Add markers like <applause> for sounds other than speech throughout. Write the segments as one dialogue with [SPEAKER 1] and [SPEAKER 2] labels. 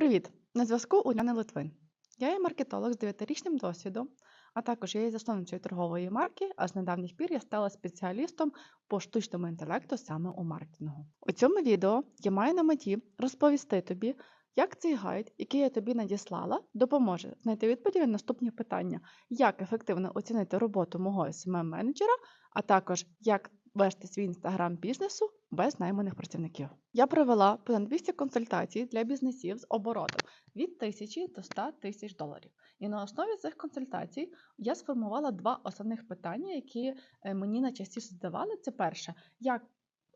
[SPEAKER 1] Привіт! На зв'язку Уляна Литвин. Я є маркетолог з 9-річним досвідом, а також я є засновницею торгової марки, а з недавніх пір я стала спеціалістом по штучному інтелекту саме у маркетингу. У цьому відео я маю на меті розповісти тобі, як цей гайд, який я тобі надіслала, допоможе знайти відповіді на наступні питання, як ефективно оцінити роботу мого smm менеджера а також як вести свій інстаграм бізнесу без найманих працівників. Я провела понад 200 консультацій для бізнесів з оборотом від 1000 до 100 тисяч доларів. І на основі цих консультацій я сформувала два основних питання, які е, мені найчастіше задавали. Це перше, як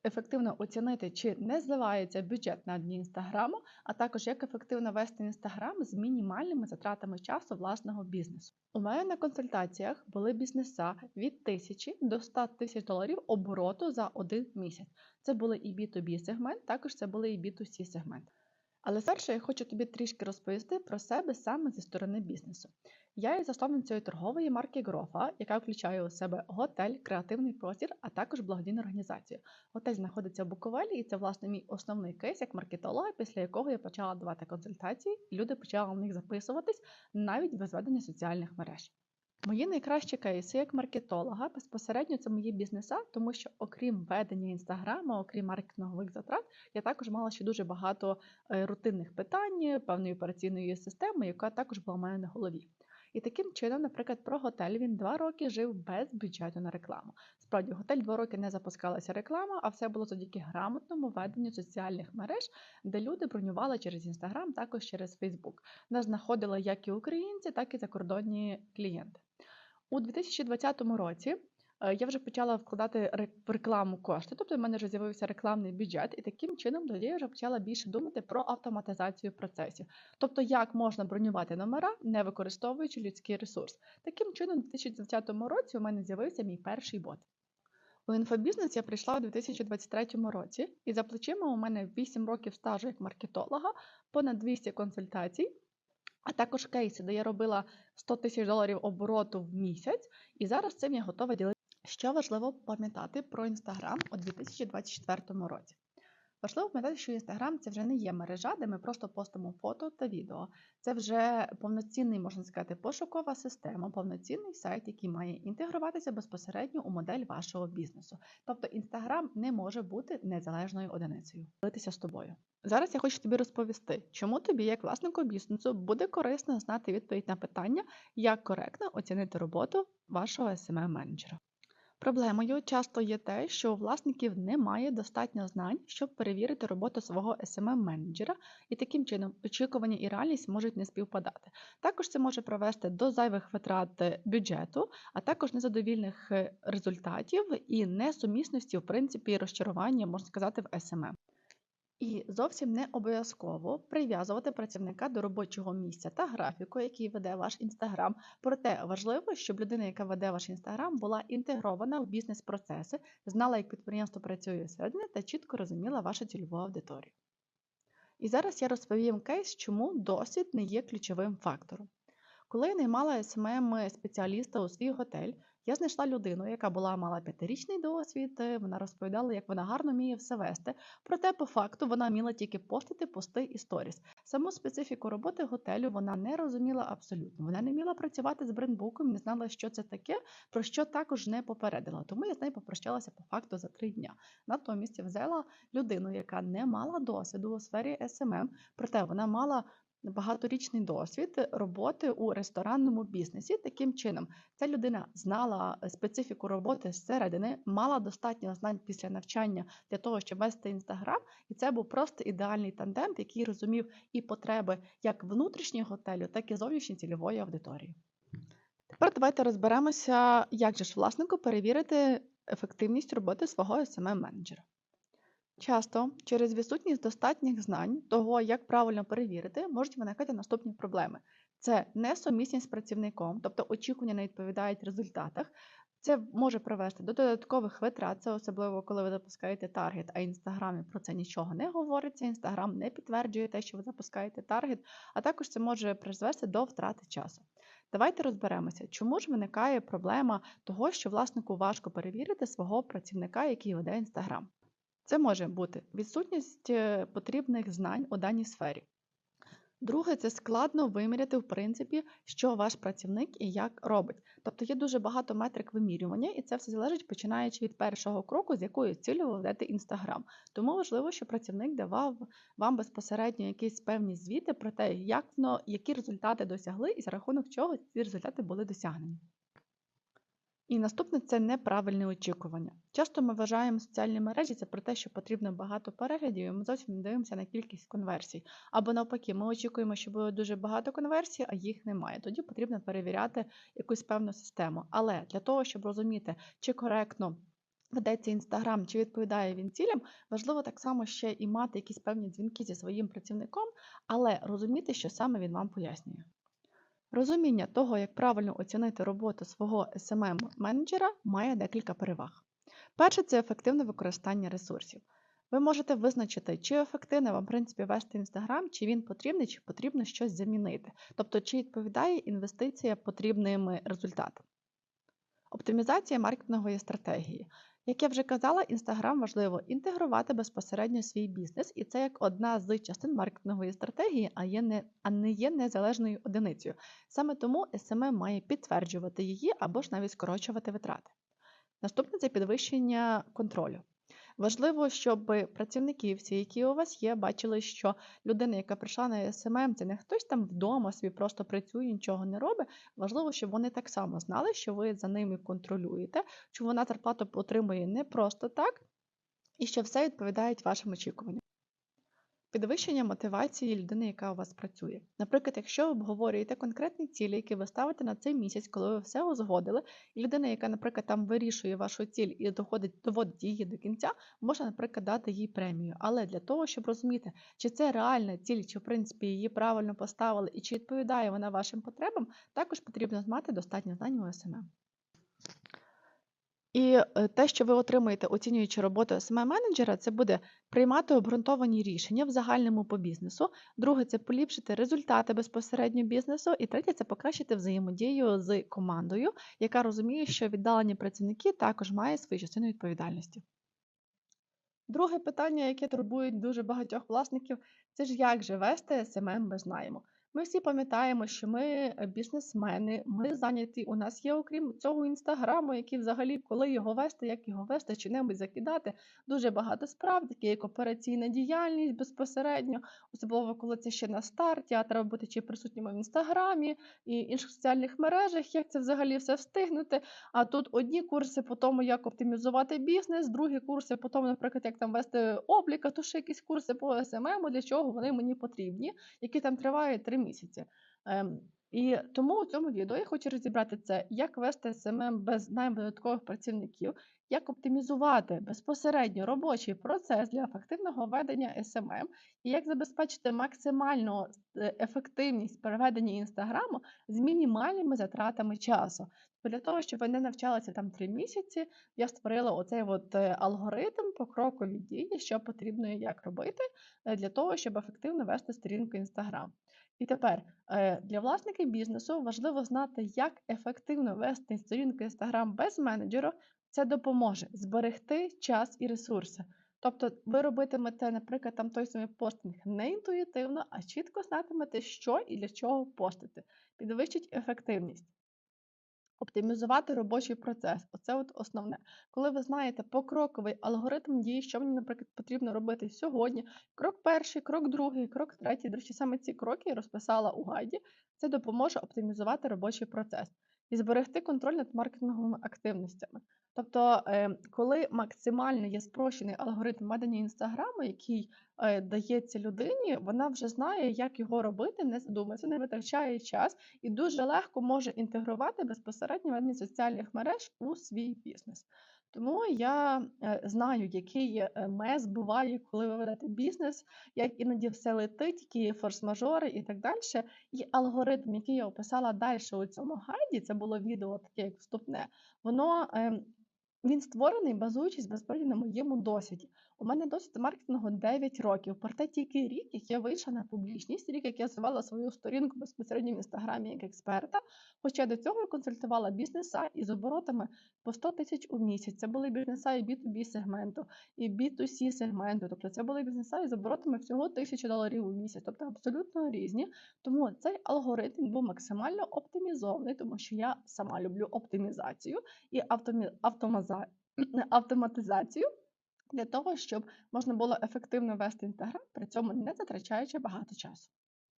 [SPEAKER 1] ефективно оцінити, чи не зливається бюджет на дні інстаграму, а також як ефективно вести інстаграм з мінімальними затратами часу власного бізнесу. У мене на консультаціях були бізнеса від 1000 до 100 тисяч доларів обороту за один місяць. Це були і B2B сегмент, також це були і B2C сегмент. Але спершу я хочу тобі трішки розповісти про себе саме зі сторони бізнесу. Я є засновницею торгової марки Грофа, яка включає у себе готель, креативний простір, а також благодійну організацію. Готель знаходиться в Буковелі, і це власне мій основний кейс як маркетолога, після якого я почала давати консультації, і люди почали на них записуватись навіть без ведення соціальних мереж. Мої найкращі кейси як маркетолога безпосередньо це мої бізнеса, тому що окрім ведення інстаграму, окрім маркетингових затрат, я також мала ще дуже багато е, рутинних питань, певної операційної системи, яка також була в мене на голові. І таким чином, наприклад, про готель він два роки жив без бюджету на рекламу. Справді, готель два роки не запускалася реклама, а все було завдяки грамотному веденню соціальних мереж, де люди бронювали через інстаграм, також через Фейсбук. Нас знаходили як і українці, так і закордонні клієнти. У 2020 році я вже почала вкладати в рекламу кошти, тобто в мене вже з'явився рекламний бюджет, і таким чином тоді я вже почала більше думати про автоматизацію процесів. Тобто, як можна бронювати номера, не використовуючи людський ресурс. Таким чином, у 2020 році у мене з'явився мій перший бот. У інфобізнес я прийшла у 2023 році, і за плечима у мене 8 років стажу як маркетолога, понад 200 консультацій а також кейси, де я робила 100 тисяч доларів обороту в місяць, і зараз цим я готова ділитися. Що важливо пам'ятати про Інстаграм у 2024 році? Важливо пам'ятати, що Інстаграм це вже не є мережа, де ми просто постимо фото та відео. Це вже повноцінний, можна сказати, пошукова система, повноцінний сайт, який має інтегруватися безпосередньо у модель вашого бізнесу. Тобто Інстаграм не може бути незалежною одиницею. Ділитися з тобою. Зараз я хочу тобі розповісти, чому тобі, як власнику бізнесу, буде корисно знати відповідь на питання, як коректно оцінити роботу вашого smm менеджера Проблемою часто є те, що у власників немає достатньо знань, щоб перевірити роботу свого smm менеджера і таким чином очікування і реальність можуть не співпадати. Також це може привести до зайвих витрат е, бюджету, а також незадовільних е, результатів і несумісності, в принципі, розчарування, можна сказати, в SMM. І зовсім не обов'язково прив'язувати працівника до робочого місця та графіку, який веде ваш інстаграм. Проте важливо, щоб людина, яка веде ваш інстаграм, була інтегрована в бізнес-процеси, знала, як підприємство працює всередині та чітко розуміла вашу цільову аудиторію. І зараз я розповім кейс, чому досвід не є ключовим фактором. Коли я наймала smm спеціаліста у свій готель, я знайшла людину, яка була мала п'ятирічний досвід. Е, вона розповідала, як вона гарно вміє все вести. Проте, по факту, вона вміла тільки постити пости і сторіс. Саму специфіку роботи готелю вона не розуміла абсолютно. Вона не вміла працювати з брендбуком, не знала, що це таке, про що також не попередила. Тому я з нею попрощалася по факту за три дня. Натомість взяла людину, яка не мала досвіду у сфері SMM, проте вона мала багаторічний досвід роботи у ресторанному бізнесі. Таким чином, ця людина знала специфіку роботи зсередини, мала достатньо знань після навчання для того, щоб вести інстаграм, і це був просто ідеальний тандем, який розумів і потреби як внутрішнього готелю, так і зовнішньої цільової аудиторії. Тепер давайте розберемося, як же ж власнику перевірити ефективність роботи свого smm менеджера Часто через відсутність достатніх знань того, як правильно перевірити, можуть виникати наступні проблеми: це несумісність з працівником, тобто очікування не відповідають результатах. Це може привести до додаткових витрат, це особливо коли ви запускаєте таргет, а інстаграмі про це нічого не говориться. Інстаграм не підтверджує те, що ви запускаєте таргет, а також це може призвести до втрати часу. Давайте розберемося, чому ж виникає проблема того, що власнику важко перевірити свого працівника, який веде інстаграм. Це може бути відсутність е, потрібних знань у даній сфері. Друге, це складно виміряти, в принципі, що ваш працівник і як робить. Тобто є дуже багато метрик вимірювання, і це все залежить починаючи від першого кроку, з якою цілею ви ведете Інстаграм. Тому важливо, щоб працівник давав вам безпосередньо якісь певні звіти про те, як які результати досягли, і за рахунок чого ці результати були досягнені. І наступне це неправильне очікування. Часто ми вважаємо соціальні мережі це про те, що потрібно багато переглядів, і ми зовсім не дивимося на кількість конверсій. Або навпаки, ми очікуємо, що буде дуже багато конверсій, а їх немає. Тоді потрібно перевіряти якусь певну систему. Але для того, щоб розуміти, чи коректно ведеться інстаграм, чи відповідає він цілям, важливо так само ще і мати якісь певні дзвінки зі своїм працівником, але розуміти, що саме він вам пояснює. Розуміння того, як правильно оцінити роботу свого smm менеджера має декілька переваг. Перше це ефективне використання ресурсів. Ви можете визначити, чи ефективно вам в принципі вести Інстаграм, чи він потрібний, чи потрібно щось замінити. Тобто, чи відповідає інвестиція потрібним результатам. Оптимізація маркетингової стратегії. Як я вже казала, Інстаграм важливо інтегрувати безпосередньо свій бізнес, і це як одна з частин маркетингової стратегії, а, є не, а не є незалежною одиницею. Саме тому SMM має підтверджувати її або ж навіть скорочувати витрати. Наступне це підвищення контролю. Важливо, щоб працівники всі, які у вас є, бачили, що людина, яка прийшла на СММ, це не хтось там вдома собі просто працює, нічого не робить. Важливо, щоб вони так само знали, що ви за ними контролюєте, що вона зарплату отримує не просто так, і що все відповідає вашим очікуванням. Підвищення мотивації людини, яка у вас працює. Наприклад, якщо ви обговорюєте конкретні цілі, які ви ставите на цей місяць, коли ви все узгодили, і людина, яка, наприклад, там вирішує вашу ціль і доходить, доводить її до кінця, можна, наприклад, дати їй премію. Але для того, щоб розуміти, чи це реальна ціль, чи в принципі її правильно поставили, і чи відповідає вона вашим потребам, також потрібно мати достатньо знань у СММ. І е, те, що ви отримаєте, оцінюючи роботу smm менеджера це буде приймати обґрунтовані рішення в загальному по бізнесу. Друге це поліпшити результати безпосередньо бізнесу. І третє це покращити взаємодію з командою, яка розуміє, що віддалені працівники також мають свою частину відповідальності. Друге питання, яке турбує дуже багатьох власників, це ж як же вести SMM без найму. Ми всі пам'ятаємо, що ми е, бізнесмени, ми зайняті. У нас є, окрім цього інстаграму, який взагалі коли його вести, як його вести, чи небудь закидати. Дуже багато справ, такі як операційна діяльність безпосередньо, особливо коли це ще на старті, а треба бути чи присутніми в інстаграмі і інших соціальних мережах, як це взагалі все встигнути. А тут одні курси по тому, як оптимізувати бізнес, другі курси по тому, наприклад, як там вести облік, а то ще якісь курси по СММ, для чого вони мені потрібні, які там тривають три місяці. Ем, і тому у цьому відео я хочу розібрати це, як вести СММ без найм додаткових працівників, як оптимізувати безпосередньо робочий процес для ефективного ведення СММ, і як забезпечити максимальну е, ефективність переведення інстаграму з мінімальними затратами часу. Для того, щоб ви не навчалися там три місяці, я створила оцей от е, алгоритм покрокові дії, що потрібно і як робити, е, для того, щоб ефективно вести сторінку Instagram. І тепер для власників бізнесу важливо знати, як ефективно вести сторінку Instagram без менеджера. Це допоможе зберегти час і ресурси. Тобто, ви робитимете, наприклад, там той самий постинг не інтуїтивно, а чітко знатимете, що і для чого постити. Підвищить ефективність. Оптимізувати робочий процес оце от основне. Коли ви знаєте покроковий алгоритм дії, що мені, наприклад, потрібно робити сьогодні. Крок перший, крок другий, крок третій. До речі, саме ці кроки я розписала у гайді. Це допоможе оптимізувати робочий процес і зберегти контроль над маркетинговими активностями. Тобто, е, коли максимально є спрощений алгоритм ведення інстаграму, який е, дається людині, вона вже знає, як його робити, не задумується, не витрачає час і дуже легко може інтегрувати безпосередньо ведення соціальних мереж у свій бізнес. Тому я е, знаю, який мес буває, коли ви ведете бізнес, як іноді все летить, які форс-мажори і так далі. І алгоритм, який я описала далі у цьому гайді, це було відео таке як вступне, воно ем, він створений, базуючись безпосередньо на моєму досвіді. У мене досвід маркетингу 9 років, проте тільки рік, як я вийшла на публічність, рік, як я звела свою сторінку безпосередньо в інстаграмі як експерта. Хоча до цього консультувала бізнеса із оборотами по 100 тисяч у місяць. Це були бізнеса і B2B сегменту, і B2C сегменту. Тобто це були бізнеса із оборотами всього тисячі доларів у місяць, тобто абсолютно різні. Тому цей алгоритм був максимально оптимізований, тому що я сама люблю оптимізацію і автомі... <clears throat> автоматизацію для того, щоб можна було ефективно вести інстаграм, при цьому не затрачаючи багато часу.